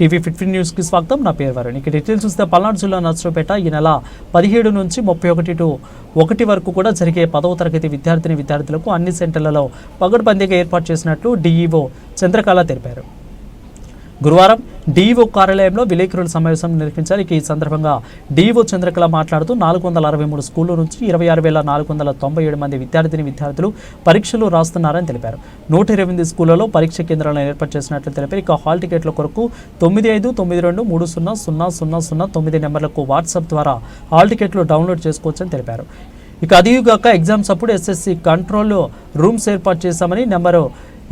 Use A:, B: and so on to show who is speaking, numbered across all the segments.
A: TV fifteen న్యూస్కి స్వాగతం. నా పేరు వరుణ్. ఇక డీటెయిల్స్ చూస్తే పల్నాడు జిల్లా నర్సరావుపేట ఈ నెల పదిహేడు నుంచి ముప్పై ఒకటి టు ఒకటి వరకు కూడా జరిగే పదవ తరగతి విద్యార్థిని విద్యార్థులకు అన్ని సెంటర్లలో పగడ్బందీగా ఏర్పాటు చేసినట్లు డీఈఓ చంద్రకళ తెలిపారు. గురువారం డీఓ కార్యాలయంలో విలేకరుల సమావేశం నిర్వహించారు. ఈ సందర్భంగా డీఓ చంద్రకళ మాట్లాడుతూ నాలుగు వందల అరవై మూడు స్కూళ్ళ నుంచి ఇరవై ఆరు వేల నాలుగు వందల తొంభై ఏడు మంది విద్యార్థిని విద్యార్థులు పరీక్షలు రాస్తున్నారని తెలిపారు. నూట ఇరవై ఎనిమిది స్కూళ్ళలో పరీక్ష కేంద్రాలను ఏర్పాటు చేసినట్లు తెలిపారు. ఇక హాల్ టికెట్ల కొరకు తొమ్మిది ఐదు తొమ్మిది రెండు మూడు సున్నా సున్నా సున్నా సున్నా తొమ్మిది నెంబర్లకు వాట్సాప్ ద్వారా హాల్ టికెట్లు డౌన్లోడ్ చేసుకోవచ్చని తెలిపారు. ఇక అదిగాక ఎగ్జామ్స్ అప్పుడు ఎస్ఎస్సి కంట్రోల్ రూమ్స్ ఏర్పాటు చేశామని నెంబరు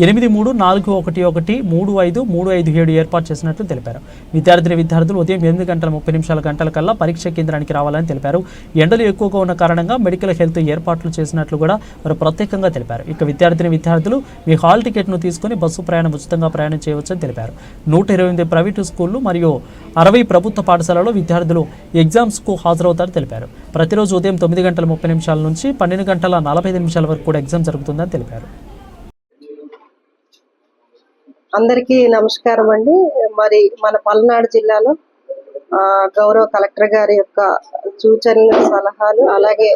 A: ఎనిమిది మూడు నాలుగు ఒకటి ఒకటి మూడు ఐదు మూడు ఐదు ఏడు ఏర్పాటు చేసినట్లు తెలిపారు. విద్యార్థిని విద్యార్థులు ఉదయం ఎనిమిది గంటల ముప్పై నిమిషాల గంటల కల్లా పరీక్ష కేంద్రానికి రావాలని తెలిపారు. ఎండలు ఎక్కువగా ఉన్న కారణంగా మెడికల్ హెల్త్ ఏర్పాట్లు చేసినట్లు కూడా వారు ప్రత్యేకంగా తెలిపారు. ఇక విద్యార్థిని విద్యార్థులు మీ హాల్ టికెట్ను తీసుకుని బస్సు ప్రయాణం ఉచితంగా ప్రయాణం చేయవచ్చని తెలిపారు. నూట ఇరవై ఎనిమిది ప్రైవేటు స్కూళ్ళు మరియు అరవై ప్రభుత్వ పాఠశాలలో విద్యార్థులు ఎగ్జామ్స్కు హాజరవుతారని తెలిపారు. ప్రతిరోజు ఉదయం తొమ్మిది గంటల ముప్పై నిమిషాల నుంచి పన్నెండు గంటల నలభై ఐదు నిమిషాల వరకు కూడా ఎగ్జామ్ జరుగుతుందని తెలిపారు.
B: అందరికీ నమస్కారం అండి. మరి మన పల్నాడు జిల్లాలో ఆ, గౌరవ కలెక్టర్ గారి యొక్క సూచనలు సలహాలు అలాగే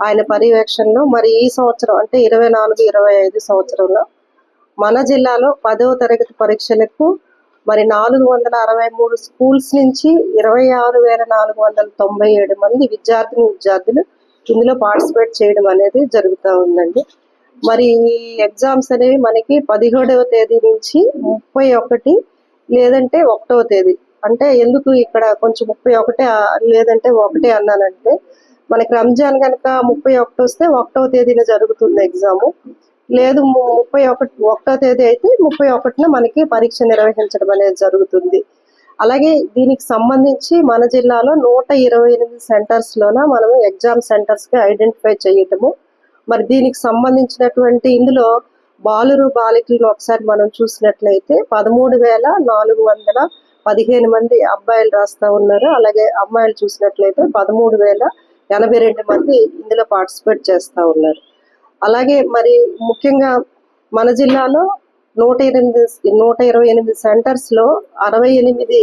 B: ఆయన పర్యవేక్షణలో మరి ఈ సంవత్సరం అంటే ఇరవై నాలుగు ఇరవై ఐదు సంవత్సరంలో మన జిల్లాలో పదవ తరగతి పరీక్షలకు మరి నాలుగు వందల అరవై మూడు స్కూల్స్ నుంచి ఇరవై ఆరు వేల నాలుగు వందల తొంభై ఏడు మంది విద్యార్థిని విద్యార్థులు ఇందులో పార్టిసిపేట్ చేయడం అనేది జరుగుతూ ఉందండి. మరి ఈ ఎగ్జామ్స్ అనేవి మనకి పదిహేడవ తేదీ నుంచి ముప్పై ఒకటి లేదంటే ఒకటవ తేదీ. అంటే ఎందుకు ఇక్కడ కొంచెం ముప్పై ఒకటే లేదంటే ఒకటే అన్నానంటే మనకి రంజాన్ కనుక ముప్పై ఒకటి వస్తే ఒకటవ తేదీన జరుగుతుంది ఎగ్జామ్. లేదు ముప్పై ఒకటి ఒకటో తేదీ అయితే ముప్పై ఒకటిన మనకి పరీక్ష నిర్వహించడం అనేది జరుగుతుంది. అలాగే దీనికి సంబంధించి మన జిల్లాలో నూట ఇరవై ఎనిమిది సెంటర్స్ లోన మనం ఎగ్జామ్ సెంటర్స్కి ఐడెంటిఫై చేయటము మరి దీనికి సంబంధించినటువంటి ఇందులో బాలురు బాలికలను ఒకసారి మనం చూసినట్లయితే పదమూడు వేల నాలుగు వందల పదిహేను మంది అబ్బాయిలు రాస్తా ఉన్నారు. అలాగే అమ్మాయిలు చూసినట్లయితే పదమూడు వేల ఎనభై రెండు మంది ఇందులో పార్టిసిపేట్ చేస్తా ఉన్నారు. అలాగే మరి ముఖ్యంగా మన జిల్లాలో నూట ఎనిమిది నూట ఇరవై ఎనిమిది సెంటర్స్లో అరవై ఎనిమిది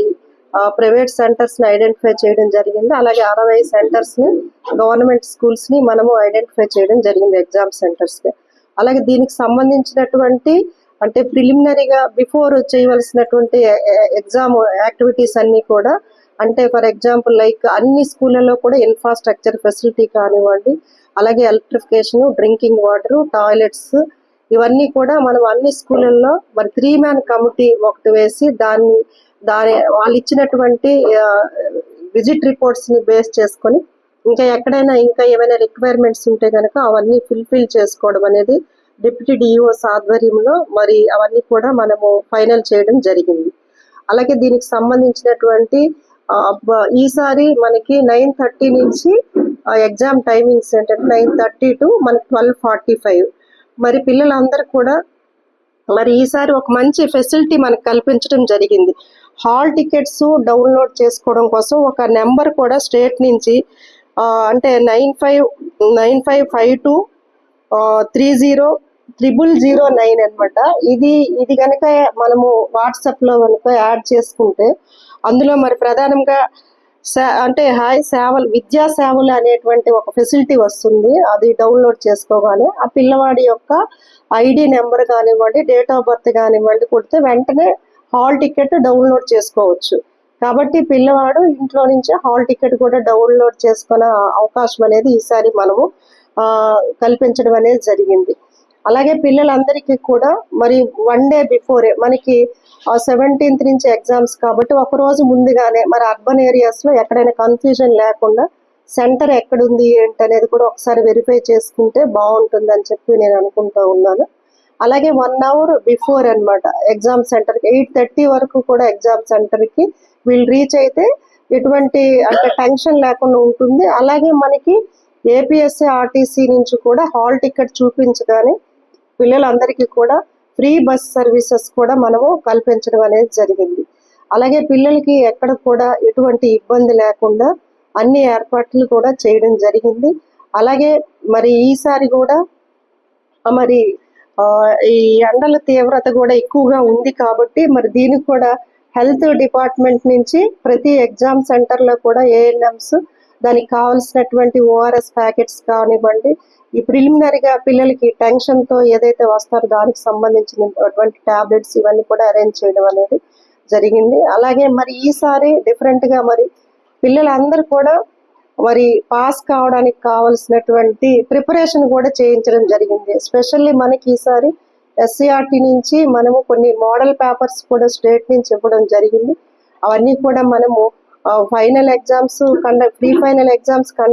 B: ప్రైవేట్ సెంటర్స్ని ఐడెంటిఫై చేయడం జరిగింది. అలాగే అరవై సెంటర్స్ని గవర్నమెంట్ స్కూల్స్ని మనము ఐడెంటిఫై చేయడం జరిగింది ఎగ్జామ్ సెంటర్స్కి. అలాగే దీనికి సంబంధించినటువంటి అంటే ప్రిలిమినరీగా బిఫోర్ చేయవలసినటువంటి ఎగ్జామ్ యాక్టివిటీస్ అన్ని కూడా అంటే ఫర్ ఎగ్జాంపుల్ లైక్ అన్ని స్కూళ్ళలో కూడా ఇన్ఫ్రాస్ట్రక్చర్ ఫెసిలిటీ కానివ్వండి అలాగే ఎలక్ట్రిఫికేషన్ డ్రింకింగ్ వాటర్ టాయిలెట్స్ ఇవన్నీ కూడా మనం అన్ని స్కూళ్ళల్లో మరి త్రీ మ్యాన్ కమిటీ ఒకటి వేసి దాన్ని దాని వాళ్ళు ఇచ్చినటువంటి విజిట్ రిపోర్ట్స్ని బేస్ చేసుకొని ఇంకా ఎక్కడైనా ఇంకా ఏమైనా రిక్వైర్మెంట్స్ ఉంటే కనుక అవన్నీ ఫుల్ఫిల్ చేసుకోవడం అనేది డిప్యూటీ డిఈఓస్ ఆధ్వర్యంలో మరి అవన్నీ కూడా మనము ఫైనల్ చేయడం జరిగింది. అలాగే దీనికి సంబంధించినటువంటి ఈసారి మనకి నైన్ థర్టీ నుంచి ఎగ్జామ్ టైమింగ్స్ ఏంటంటే నైన్ థర్టీ టు మనకి ట్వెల్వ్ ఫార్టీ ఫైవ్ మరి పిల్లలందరూ కూడా మరి ఈసారి ఒక మంచి ఫెసిలిటీ మనకు కల్పించడం జరిగింది. హాల్ టికెట్స్ డౌన్లోడ్ చేసుకోవడం కోసం ఒక నెంబర్ కూడా స్టేట్ నుంచి అంటే nine five nine five five two three zero triple zero nine అనమాట ఇది ఇది కనుక మనము వాట్సాప్లో కనుక యాడ్ చేసుకుంటే అందులో మరి ప్రధానంగా అంటే హాయ్ సేవలు విద్యా సేవలు అనేటువంటి ఒక ఫెసిలిటీ వస్తుంది అది డౌన్లోడ్ చేసుకోగానే. ఆ పిల్లవాడి యొక్క ఐడి నెంబర్ కానివ్వండి డేట్ ఆఫ్ బర్త్ కానివ్వండి కొడితే వెంటనే హాల్ టికెట్ డౌన్లోడ్ చేసుకోవచ్చు. కాబట్టి పిల్లవాడు ఇంట్లో నుంచి హాల్ టికెట్ కూడా డౌన్లోడ్ చేసుకునే అవకాశం అనేది ఈసారి మనము కల్పించడం అనేది జరిగింది. అలాగే పిల్లలందరికీ కూడా మరి వన్ డే బిఫోరే మనకి సెవెంటీన్త్ నుంచి ఎగ్జామ్స్ కాబట్టి ఒక రోజు ముందుగానే మరి అర్బన్ ఏరియాస్లో ఎక్కడైనా కన్ఫ్యూజన్ లేకుండా సెంటర్ ఎక్కడుంది ఏంటి అనేది కూడా ఒకసారి వెరిఫై చేసుకుంటే బాగుంటుందని చెప్పి నేను అనుకుంటా ఉన్నాను. అలాగే వన్ అవర్ బిఫోర్ అన్నమాట. ఎగ్జామ్ సెంటర్కి ఎయిట్ థర్టీ వరకు కూడా ఎగ్జామ్ సెంటర్కి వీళ్ళు రీచ్ అయితే ఎటువంటి అంటే టెన్షన్ లేకుండా ఉంటుంది. అలాగే మనకి ఏపీఎస్సీ ఆర్టీసీ నుంచి కూడా హాల్ టికెట్ చూపించగానే పిల్లలందరికీ కూడా ఫ్రీ బస్ సర్వీసెస్ కూడా మనము కల్పించడం అనేది జరిగింది. అలాగే పిల్లలకి ఎక్కడ కూడా ఎటువంటి ఇబ్బంది లేకుండా అన్ని ఏర్పాట్లు కూడా చేయడం జరిగింది. అలాగే మరి ఈసారి కూడా మరి ఈ ఎండల తీవ్రత కూడా ఎక్కువగా ఉంది కాబట్టి మరి దీనికి కూడా హెల్త్ డిపార్ట్మెంట్ నుంచి ప్రతి ఎగ్జామ్ సెంటర్లో కూడా ఏఎన్ఎంస్ దానికి కావాల్సినటువంటి ఓఆర్ఎస్ ప్యాకెట్స్ కానివ్వండి ఈ ప్రిలిమినరీగా పిల్లలకి టెన్షన్తో ఏదైతే వస్తారో దానికి సంబంధించినటువంటి టాబ్లెట్స్ ఇవన్నీ కూడా అరేంజ్ చేయడం అనేది జరిగింది. అలాగే మరి ఈసారి డిఫరెంట్గా మరి పిల్లలందరూ కూడా మరి పాస్ కావడానికి కావలసినటువంటి ప్రిపరేషన్ కూడా చేయించడం జరిగింది. ఎస్పెషల్లీ మనకి ఈసారి ఎస్సీఆర్టీ నుంచి మనము కొన్ని మోడల్ పేపర్స్ కూడా స్టేట్ నుంచి ఇవ్వడం జరిగింది. అవన్నీ కూడా మనము final exams conduct pre final exams conduct